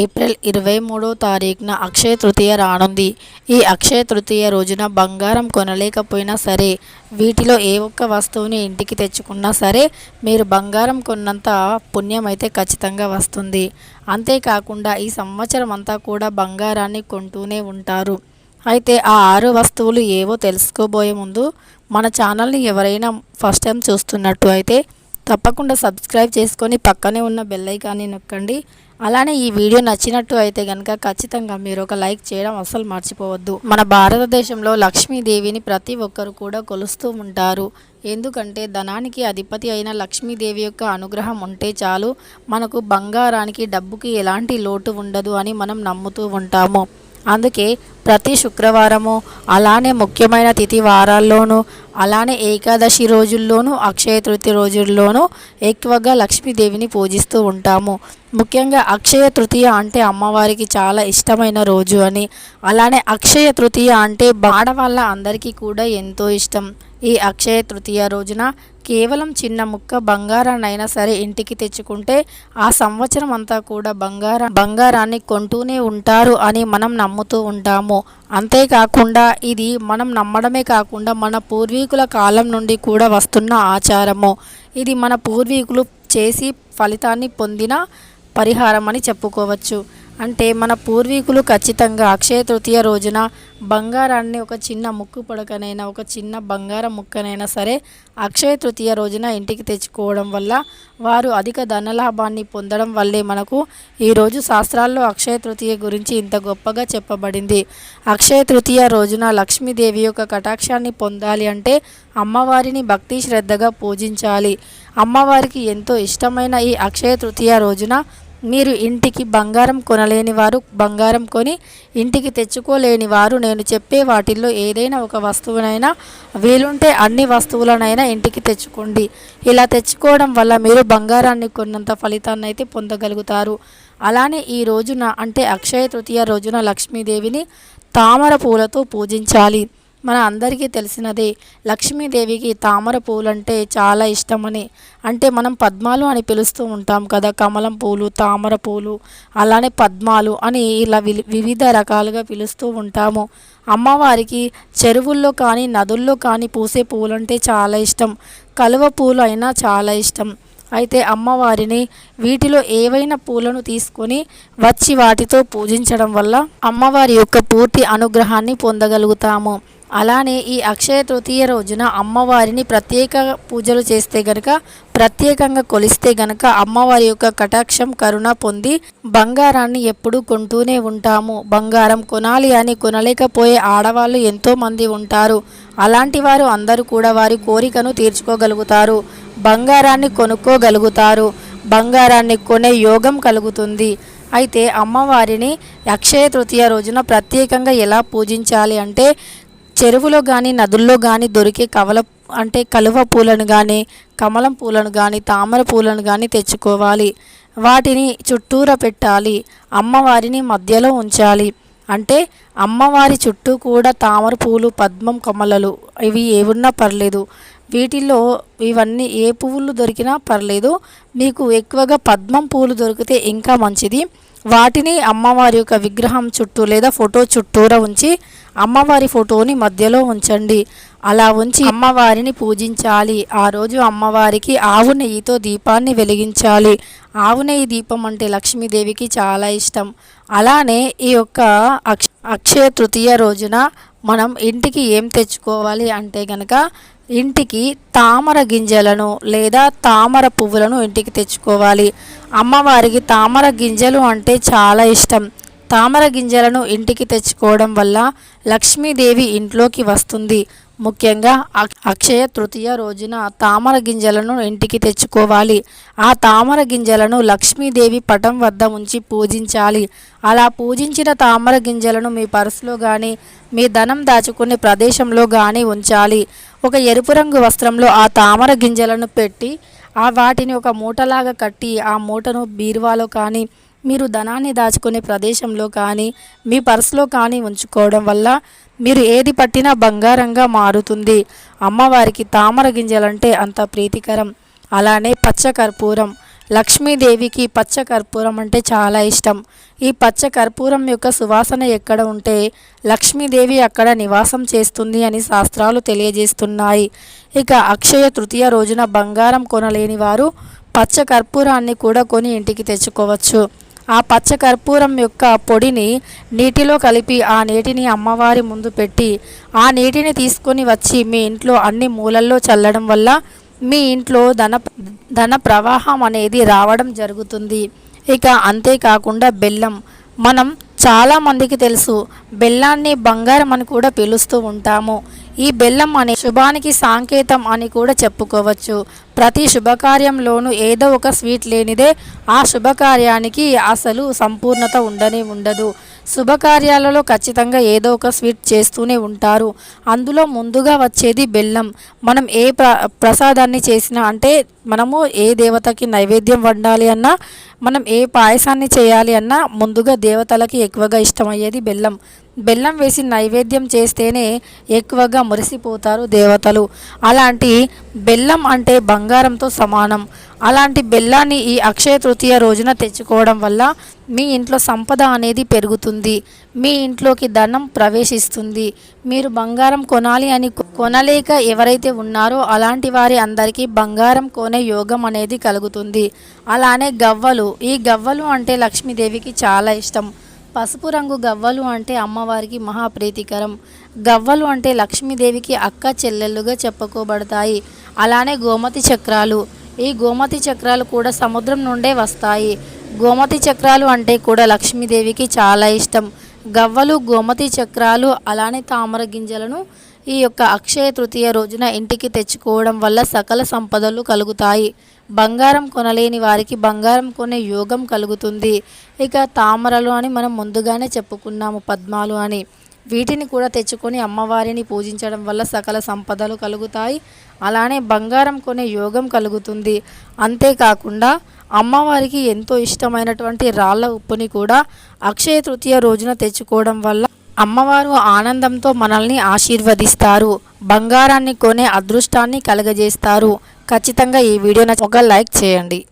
April ఇరవై మూడో తారీఖున అక్షయ తృతీయ రానుంది. ఈ అక్షయ తృతీయ రోజున బంగారం కొనలేకపోయినా సరే వీటిలో ఏ ఒక్క వస్తువుని ఇంటికి తెచ్చుకున్నా సరే మీరు బంగారం కొన్నంత పుణ్యం అయితే ఖచ్చితంగా వస్తుంది. అంతేకాకుండా ఈ సంవత్సరం అంతా కూడా బంగారాన్ని కొంటూనే ఉంటారు. అయితే ఆ ఆరు వస్తువులు ఏవో తెలుసుకోబోయే ముందు మన ఛానల్ని ఎవరైనా ఫస్ట్ టైం చూస్తున్నట్టు అయితే తప్పకుండా సబ్స్క్రైబ్ చేసుకొని పక్కనే ఉన్న బెల్ ఐకాన్ని నొక్కండి. అలానే ఈ వీడియో నచ్చినట్టు అయితే కనుక ఖచ్చితంగా మీరు ఒక లైక్ చేయడం అస్సలు మర్చిపోవద్దు. మన భారతదేశంలో లక్ష్మీదేవిని ప్రతి ఒక్కరు కూడా కొలుస్తూ ఉంటారు. ఎందుకంటే ధనానికి అధిపతి అయిన లక్ష్మీదేవి యొక్క అనుగ్రహం ఉంటే చాలు మనకు బంగారానికి డబ్బుకి ఎలాంటి లోటు ఉండదు అని మనం నమ్ముతూ ఉంటాము. అందుకే ప్రతి శుక్రవారము అలానే ముఖ్యమైన తిథి వారాల్లోనూ అలానే ఏకాదశి రోజుల్లోనూ అక్షయ తృతీయ రోజుల్లోనూ ఎక్కువగా లక్ష్మీదేవిని పూజిస్తూ ఉంటాము. ముఖ్యంగా అక్షయ తృతీయ అంటే అమ్మవారికి చాలా ఇష్టమైన రోజు అని అలానే అక్షయ తృతీయ అంటే ఆడవాళ్ళ అందరికీ కూడా ఎంతో ఇష్టం. ఈ అక్షయ తృతీయ రోజున కేవలం చిన్న ముక్క బంగారాన్నైనా సరే ఇంటికి తెచ్చుకుంటే ఆ సంవత్సరం అంతా కూడా బంగారం బంగారాన్ని కొంటూనే ఉంటారు అని మనం నమ్ముతూ ఉంటాము. అంతేకాకుండా ఇది మనం నమ్మడమే కాకుండా మన పూర్వీకుల కాలం నుండి కూడా వస్తున్న ఆచారము. ఇది మన పూర్వీకులు చేసి ఫలితాన్ని పొందిన పరిహారం అని చెప్పుకోవచ్చు. అంటే మన పూర్వీకులు ఖచ్చితంగా అక్షయ తృతీయ రోజున బంగారాన్ని ఒక చిన్న ముక్కు పొడకనైనా ఒక చిన్న బంగారం ముక్కనైనా సరే అక్షయ తృతీయ రోజున ఇంటికి తెచ్చుకోవడం వల్ల వారు అధిక ధనలాభాన్ని పొందడం వల్లే మనకు ఈరోజు శాస్త్రాల్లో అక్షయ తృతీయ గురించి ఇంత గొప్పగా చెప్పబడింది. అక్షయ తృతీయ రోజున లక్ష్మీదేవి యొక్క కటాక్షాన్ని పొందాలి అంటే అమ్మవారిని భక్తి శ్రద్ధగా పూజించాలి. అమ్మవారికి ఎంతో ఇష్టమైన ఈ అక్షయ తృతీయ రోజున మీరు ఇంటికి బంగారం కొనలేని వారు బంగారం కొని ఇంటికి తెచ్చుకోలేని వారు నేను చెప్పే వాటిల్లో ఏదైనా ఒక వస్తువునైనా వీలుంటే అన్ని వస్తువులనైనా ఇంటికి తెచ్చుకోండి. ఇలా తెచ్చుకోవడం వల్ల మీరు బంగారాన్ని కొన్నంత ఫలితాన్ని అయితే పొందగలుగుతారు. అలానే ఈ రోజున అంటే అక్షయ తృతీయ రోజున లక్ష్మీదేవిని తామర పూలతో పూజించాలి. మన అందరికీ తెలిసినదే లక్ష్మీదేవికి తామర పూలంటే చాలా ఇష్టమని. అంటే మనం పద్మాలు అని పిలుస్తూ ఉంటాం కదా కమలం పూలు తామర పూలు అలానే పద్మాలు అని ఇలా వివిధ రకాలుగా పిలుస్తూ ఉంటాము. అమ్మవారికి చెరువుల్లో కానీ నదుల్లో కానీ పూసే పూలంటే చాలా ఇష్టం. కలువ పూలు అయినా చాలా ఇష్టం. అయితే అమ్మవారిని వీటిలో ఏవైనా పూలను తీసుకొని వచ్చి వాటితో పూజించడం వల్ల అమ్మవారి యొక్క పూర్తి అనుగ్రహాన్ని పొందగలుగుతాము. అలానే ఈ అక్షయ తృతీయ రోజున అమ్మవారిని ప్రత్యేక పూజలు చేస్తే గనక ప్రత్యేకంగా కొలిస్తే గనక అమ్మవారి యొక్క కటాక్షం కరుణ పొంది బంగారాన్ని ఎప్పుడూ కొంటూనే ఉంటాము. బంగారం కొనాలి అని కొనలేకపోయే ఆడవాళ్ళు ఎంతోమంది ఉంటారు. అలాంటి వారు అందరూ కూడా వారి కోరికను తీర్చుకోగలుగుతారు. బంగారాన్ని కొనుక్కోగలుగుతారు. బంగారాన్ని కొనే యోగం కలుగుతుంది. అయితే అమ్మవారిని అక్షయ తృతీయ రోజున ప్రత్యేకంగా ఎలా పూజించాలి అంటే చెరువులో కానీ నదుల్లో కానీ దొరికే కవల అంటే కలువ పూలను కానీ కమలం పూలను కానీ తామర పూలను కానీ తెచ్చుకోవాలి. వాటిని చుట్టూర పెట్టాలి. అమ్మవారిని మధ్యలో ఉంచాలి. అంటే అమ్మవారి చుట్టూ కూడా తామర పూలు పద్మం కమలలు ఇవి ఏమున్నా పర్లేదు. వీటిల్లో ఇవన్నీ ఏ పువ్వులు దొరికినా పర్లేదు మీకు ఎక్కువగా పద్మం పూలు దొరికితే ఇంకా మంచిది. వాటిని అమ్మవారి యొక్క విగ్రహం చుట్టూ లేదా ఫోటో చుట్టూరా ఉంచి అమ్మవారి ఫోటోని మధ్యలో ఉంచండి. అలా ఉంచి అమ్మవారిని పూజించాలి. ఆ రోజు అమ్మవారికి ఆవు నెయ్యితో దీపాన్ని వెలిగించాలి. ఆవు నెయ్యి దీపం అంటే లక్ష్మీదేవికి చాలా ఇష్టం. అలానే ఈ యొక్క అక్ష అక్షయ తృతీయ రోజున మనం ఇంటికి ఏం తెచ్చుకోవాలి అంటే కనుక ఇంటికి తామర గింజలను లేదా తామర పువ్వులను ఇంటికి తెచ్చుకోవాలి. అమ్మవారికి తామర గింజలు అంటే చాలా ఇష్టం. తామర గింజలను ఇంటికి తెచ్చుకోవడం వల్ల లక్ష్మీదేవి ఇంట్లోకి వస్తుంది. ముఖ్యంగా అక్షయ తృతీయ రోజున తామర గింజలను ఇంటికి తెచ్చుకోవాలి. ఆ తామర గింజలను లక్ష్మీదేవి పటం వద్ద ఉంచి పూజించాలి. అలా పూజించిన తామర గింజలను మీ పర్సులో కానీ మీ ధనం దాచుకునే ప్రదేశంలో కానీ ఉంచాలి. ఒక ఎరుపు రంగు వస్త్రంలో ఆ తామర గింజలను పెట్టి ఆ వాటిని ఒక మూటలాగా కట్టి ఆ మూటను బీరువాలో కానీ మీరు ధనాన్ని దాచుకునే ప్రదేశంలో కానీ మీ పర్సులో కానీ ఉంచుకోవడం వల్ల మీరు ఏది పట్టినా బంగారంగా మారుతుంది. అమ్మవారికి తామర గింజలంటే అంత ప్రీతికరం. అలానే పచ్చ కర్పూరం. లక్ష్మీదేవికి పచ్చ కర్పూరం అంటే చాలా ఇష్టం. ఈ పచ్చ కర్పూరం యొక్క సువాసన ఎక్కడ ఉంటే లక్ష్మీదేవి అక్కడ నివాసం చేస్తుంది అని శాస్త్రాలు తెలియజేస్తున్నాయి. ఇక అక్షయ తృతీయ రోజున బంగారం కొనలేని వారు పచ్చ కర్పూరాన్ని కూడా కొని ఇంటికి తెచ్చుకోవచ్చు. ఆ పచ్చ కర్పూరం యొక్క పొడిని నీటిలో కలిపి ఆ నీటిని అమ్మవారి ముందు పెట్టి ఆ నీటిని తీసుకొని వచ్చి మీ ఇంట్లో అన్ని మూలల్లో చల్లడం వల్ల మీ ఇంట్లో ధన ధన ప్రవాహం అనేది రావడం జరుగుతుంది. ఇక అంతేకాకుండా బెల్లం. మనం చాలా మందికి తెలుసు బెల్లాన్ని బంగారం అని కూడా పిలుస్తూ ఉంటాము. ఈ బెల్లం అనే శుభానికి సాంకేతం అని కూడా చెప్పుకోవచ్చు. ప్రతి శుభకార్యంలోనూ ఏదో ఒక స్వీట్ లేనిదే ఆ శుభకార్యానికి అసలు సంపూర్ణత ఉండనే ఉండదు. శుభకార్యాలలో ఖచ్చితంగా ఏదో ఒక స్వీట్ చేస్తూనే ఉంటారు. అందులో ముందుగా వచ్చేది బెల్లం. మనం ఏ ప్ర ప్రసాదాన్ని చేసినా అంటే మనము ఏ దేవతకి నైవేద్యం వండాలి అన్నా మనం ఏ పాయసాన్ని చేయాలి అన్నా ముందుగా దేవతలకి ఎక్కువగా ఇష్టమయ్యేది బెల్లం. బెల్లం వేసి నైవేద్యం చేస్తేనే ఎక్కువగా మురిసిపోతారు దేవతలు. అలాంటి బెల్లం అంటే బంగారంతో సమానం. అలాంటి బెల్లాన్ని ఈ అక్షయ తృతీయ రోజున తెచ్చుకోవడం వల్ల మీ ఇంట్లో సంపద అనేది పెరుగుతుంది. మీ ఇంట్లోకి ధనం ప్రవేశిస్తుంది. మీరు బంగారం కొనాలి అని కొనలేక ఎవరైతే ఉన్నారో అలాంటి వారి అందరికీ బంగారం కొనే యోగం అనేది కలుగుతుంది. అలానే గవ్వలు. ఈ గవ్వలు అంటే లక్ష్మీదేవికి చాలా ఇష్టం. పసుపు రంగు గవ్వలు అంటే అమ్మవారికి మహాప్రీతికరం. గవ్వలు అంటే లక్ష్మీదేవికి అక్క చెల్లెళ్ళుగా చెప్పుకోబడతాయి. అలానే గోమతి చక్రాలు. ఈ గోమతి చక్రాలు కూడా సముద్రం నుండే వస్తాయి. గోమతి చక్రాలు అంటే కూడా లక్ష్మీదేవికి చాలా ఇష్టం. గవ్వలు గోమతి చక్రాలు అలానే తామర గింజలను ఈ యొక్క అక్షయ తృతీయ రోజున ఇంటికి తెచ్చుకోవడం వల్ల సకల సంపదలు కలుగుతాయి. బంగారం కొనలేని వారికి బంగారం కొనే యోగం కలుగుతుంది. ఇక తామరలు అని మనం ముందుగానే చెప్పుకున్నాము పద్మాలు అని. వీటిని కూడా తెచ్చుకొని అమ్మవారిని పూజించడం వల్ల సకల సంపదలు కలుగుతాయి. అలానే బంగారం కొనే యోగం కలుగుతుంది. అంతేకాకుండా అమ్మవారికి ఎంతో ఇష్టమైనటువంటి రాళ్ళ ఉప్పుని కూడా అక్షయ తృతీయ రోజున తెచ్చుకోవడం వల్ల అమ్మవారు ఆనందంతో మనల్ని ఆశీర్వదిస్తారు బంగారాన్ని కొనే అదృష్టాన్ని కలగజేస్తారు. ఖచ్చితంగా ఈ వీడియోని ఒక లైక్ చేయండి.